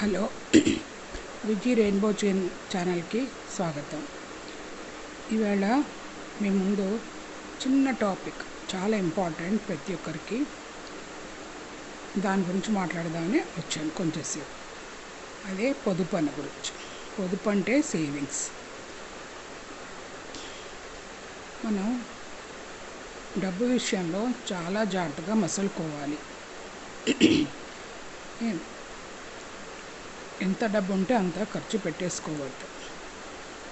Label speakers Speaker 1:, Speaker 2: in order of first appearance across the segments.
Speaker 1: Hello. విజీ rainbow chain ఛానల్కి స్వాగతం. ఈవేళ మీ ముందు చిన్న టాపిక్ చాలా ఇంపార్టెంట్ ప్రతి ఒక్కరికి. దాని గురించి మాట్లాడదామని వచ్చాను కొంచెంసేపు. అదే పొదుపు అన్న గురించి. పొదుపు అంటే సేవింగ్స్. మనం డబ్బు విషయంలో చాలా జాగ్రత్తగా మసలుకోవాలి. ఎంత డబ్బు ఉంటే అంత ఖర్చు పెట్టేసుకోవద్దు.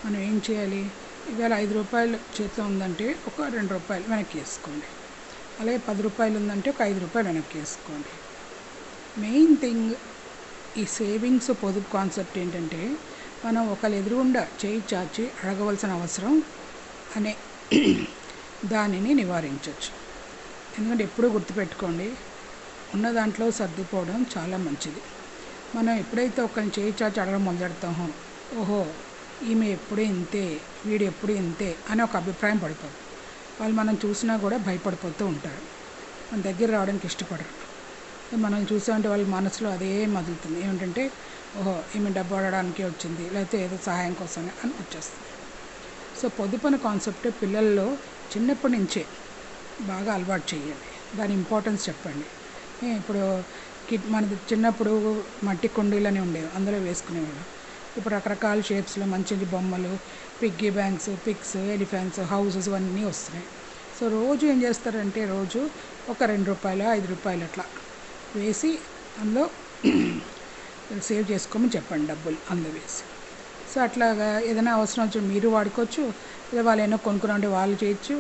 Speaker 1: మనం ఏం చేయాలి? ఇవాళ ఐదు రూపాయలు చేతిలో ఉందంటే ఒక రెండు రూపాయలు వెనక్కి వేసుకోండి. అలాగే పది రూపాయలు ఉందంటే ఒక ఐదు రూపాయలు వెనక్కి వేసుకోండి. మెయిన్ థింగ్ ఈ సేవింగ్స్ పొదుపు కాన్సెప్ట్ ఏంటంటే మనం ఒకళ్ళు ఎదురుగుండా చేయి చాచి అడగవలసిన అవసరం అనే దానిని నివారించవచ్చు ఎందుకంటే ఎప్పుడూ గుర్తుపెట్టుకోండి ఉన్న దాంట్లో సర్దుకోవడం చాలా మంచిది. మనం ఎప్పుడైతే ఒకరిని చేయి చాచి అడగడం మొదలెడతామో ఓహో ఈమె ఎప్పుడూ ఇంతే వీడు ఎప్పుడు ఇంతే అని ఒక అభిప్రాయం పడిపోదు వాళ్ళు మనం చూసినా కూడా భయపడిపోతూ ఉంటారు. మన దగ్గర రావడానికి ఇష్టపడరు. మనం చూసామంటే వాళ్ళ మనసులో అదే మదులుతుంది. ఏమిటంటే ఓహో ఈమె డబ్బు అడగడానికి వచ్చింది లేకపోతే ఏదో సహాయం కోసమే అని వచ్చేస్తుంది. సో పొదుపు కాన్సెప్ట్ పిల్లల్లో చిన్నప్పటి నుంచే బాగా అలవాటు చేయండి. దాని ఇంపార్టెన్స్ చెప్పండి. ఇప్పుడు కిట్ మనది చిన్నప్పుడు మట్టి కుండీలని ఉండేవి అందులో వేసుకునేవాడు ఇప్పుడు రకరకాల షేప్స్లో మంచి మంచి బొమ్మలు piggy banks pigs elephants houses అన్నీ వస్తున్నాయి. సో రోజు ఏం చేస్తారంటే రోజు ఒక రెండు రూపాయలు ఐదు రూపాయలు అట్లా వేసి అందులో సేవ్ చేసుకోమని చెప్పండి డబ్బులు అందులో వేసి. సో అట్లాగా ఏదైనా అవసరం వచ్చి మీరు వాడుకోవచ్చు లేదా వాళ్ళు ఏమైనా కొనుక్కుని వాళ్ళు చేయొచ్చు.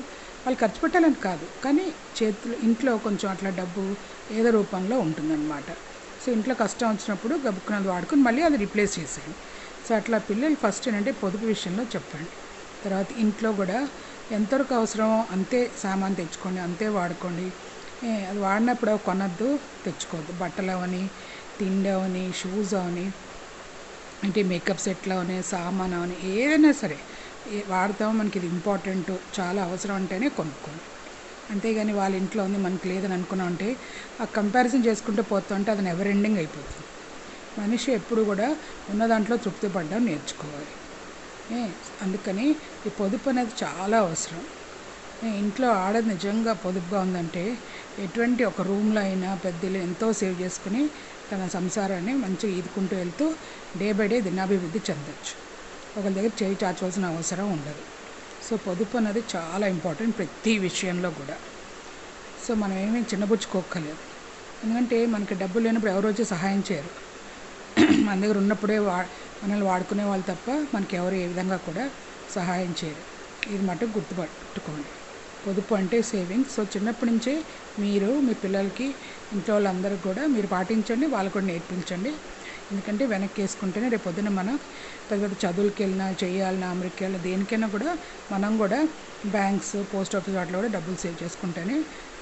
Speaker 1: వాళ్ళు ఖర్చు పెట్టాలని కాదు. కానీ చేతులు ఇంట్లో కొంచెం అట్లా డబ్బు ఏదో రూపంలో ఉంటుందన్నమాట. సో ఇంట్లో కష్టం వచ్చినప్పుడు గబుక్కున్నది వాడుకొని మళ్ళీ అది రీప్లేస్ చేసేయండి. సో అట్లా పిల్లలు ఫస్ట్ ఏంటంటే పొదుపు విషయంలో చెప్పండి. తర్వాత ఇంట్లో కూడా ఎంతవరకు అవసరమో అంతే సామాన్ తెచ్చుకోండి అంతే వాడుకోండి. అది వాడినప్పుడు కొనద్దు తెచ్చుకోవద్దు. బట్టలు అవని తిండి అవని షూస్ అవని అంటే మేకప్ సెట్లు అవని సామాన్ అవని ఏదైనా సరే వాడతాం మనకి ఇది ఇంపార్టెంట్ చాలా అవసరం అంటేనే కొనుక్కోండి అంతేగాని వాళ్ళ ఇంట్లో ఉంది మనకి లేదని అనుకున్నాం అంటే ఆ కంపారిజన్ చేసుకుంటూ పోతుంటే అది నెవర్ ఎండింగ్ అయిపోతుంది. మనిషి ఎప్పుడు కూడా ఉన్న దాంట్లో తృప్తి పడడం నేర్చుకోవాలి. ఏ, అందుకని ఈ పొదుపు అనేది చాలా అవసరం. ఇంట్లో ఆడది నిజంగా పొదుపుగా ఉందంటే ఎటువంటి ఒక రూమ్లో అయినా పెద్దలు ఎంతో సేవ్ చేసుకుని తన సంసారాన్ని మంచిగా ఈదుకుంటూ వెళ్తూ డే బై డే దినాభివృద్ధి చెందొచ్చు. ఒకరి దగ్గర చేయి చాచవలసిన అవసరం ఉండదు. సో పొదుపు అనేది చాలా ఇంపార్టెంట్ ప్రతి విషయంలో కూడా. సో మనం ఏమీ చిన్నబుచ్చుకోక్కర్లేదు. ఎందుకంటే మనకి డబ్బులు లేనప్పుడు ఎవరు వచ్చి సహాయం చేయరు. మన దగ్గర ఉన్నప్పుడే వా మనల్ని వాడుకునే వాళ్ళు తప్ప మనకి ఎవరు ఏ విధంగా కూడా సహాయం చేయరు. ఇది మటుకు గుర్తుపట్టుకోండి. పొదుపు అంటే సేవింగ్స్. సో చిన్నప్పటి నుంచే మీరు మీ పిల్లలకి ఇంట్లో వాళ్ళందరికీ కూడా మీరు పాటించండి వాళ్ళు కూడా నేర్పించండి. ఎందుకంటే వెనక్కి వేసుకుంటేనే రేపు పొద్దున్న మనం పెద్ద పెద్ద చదువులకి వెళ్ళినా చేయాలన్నా అమెరికా వెళ్ళినా దేనికైనా కూడా మనం కూడా బ్యాంక్స్ పోస్ట్ ఆఫీస్ వాటిలో కూడా డబ్బులు సేవ్ చేసుకుంటేనే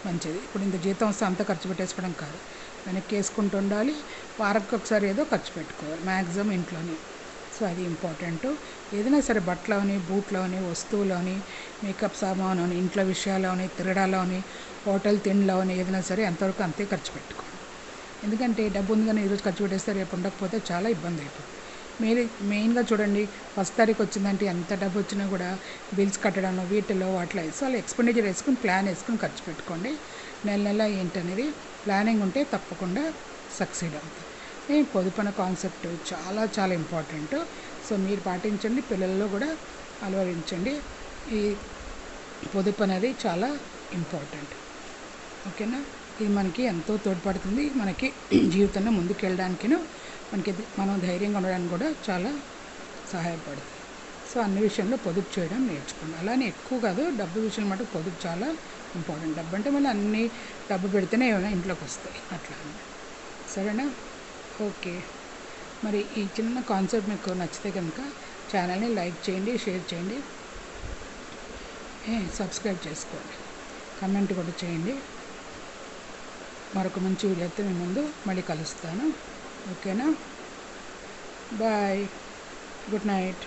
Speaker 1: మంచిది. ఇప్పుడు ఇంత జీతం వస్తే అంత ఖర్చు పెట్టేసుకోవడం కాదు. వెనక్కి వేసుకుంటూ ఉండాలి. వారానికి ఒకసారి ఏదో ఖర్చు పెట్టుకోవాలి. మ్యాక్సిమం ఇంట్లోనే. సో అది ఇంపార్టెంట్. ఏదైనా సరే బట్టలోని బూట్లోని వస్తువులోని మేకప్ సామాను అని ఇంట్లో విషయాలని తిరగడాలోని హోటల్ తిండిలోని ఏదైనా సరే ఎంతవరకు అంతే ఖర్చు పెట్టుకోవాలి. ఎందుకంటే డబ్బు ఉంది కానీ ఈరోజు ఖర్చు పెట్టేస్తే రేపు ఉండకపోతే చాలా ఇబ్బంది అవుతుంది మీరు మెయిన్గా చూడండి ఫస్ట్ తారీఖు వచ్చిందంటే ఎంత డబ్బు వచ్చినా కూడా బిల్స్ కట్టడం వీటిలో వాటిలో సో అలా ఎక్స్పెండిచర్ వేసుకుని ప్లాన్ వేసుకుని ఖర్చు పెట్టుకోండి. నెల నెల ఏంటనేది ప్లానింగ్ ఉంటే తప్పకుండా సక్సీడ్ అవుతుంది. ఈ పొదుపు కాన్సెప్ట్ చాలా చాలా ఇంపార్టెంట్. సో మీరు పాటించండి పిల్లల్లో కూడా అలవరించండి. ఈ పొదుపు అనేది చాలా ఇంపార్టెంట్. ఓకేనా? ఇది మనకి ఎంతో తోడ్పడుతుంది. మనకి జీవితంలో ముందుకు వెళ్ళడానికిను మనకి మనం ధైర్యంగా ఉండడానికి కూడా చాలా సహాయపడుతుంది. సో అన్ని విషయంలో పొదుపు చేయడం నేర్చుకోండి. అలానే ఎక్కువ కాదు డబ్బు విషయం మటుకు పొదుపు చాలా ఇంపార్టెంట్. డబ్బు అంటే మళ్ళీ అన్ని డబ్బు పెడితేనే ఏమైనా ఇంట్లోకి వస్తాయి. అట్లా సరేనా? ఓకే. మరి ఈ చిన్న కాన్సెప్ట్ మీకు నచ్చితే కనుక ఛానల్ని లైక్ చేయండి షేర్ చేయండి. సబ్స్క్రైబ్ చేసుకోండి. కమెంట్ కూడా చేయండి. మరొక మంచి వీడియోతో మీ ముందు మళ్ళీ కలుస్తాను. ఓకేనా? బాయ్. Good night.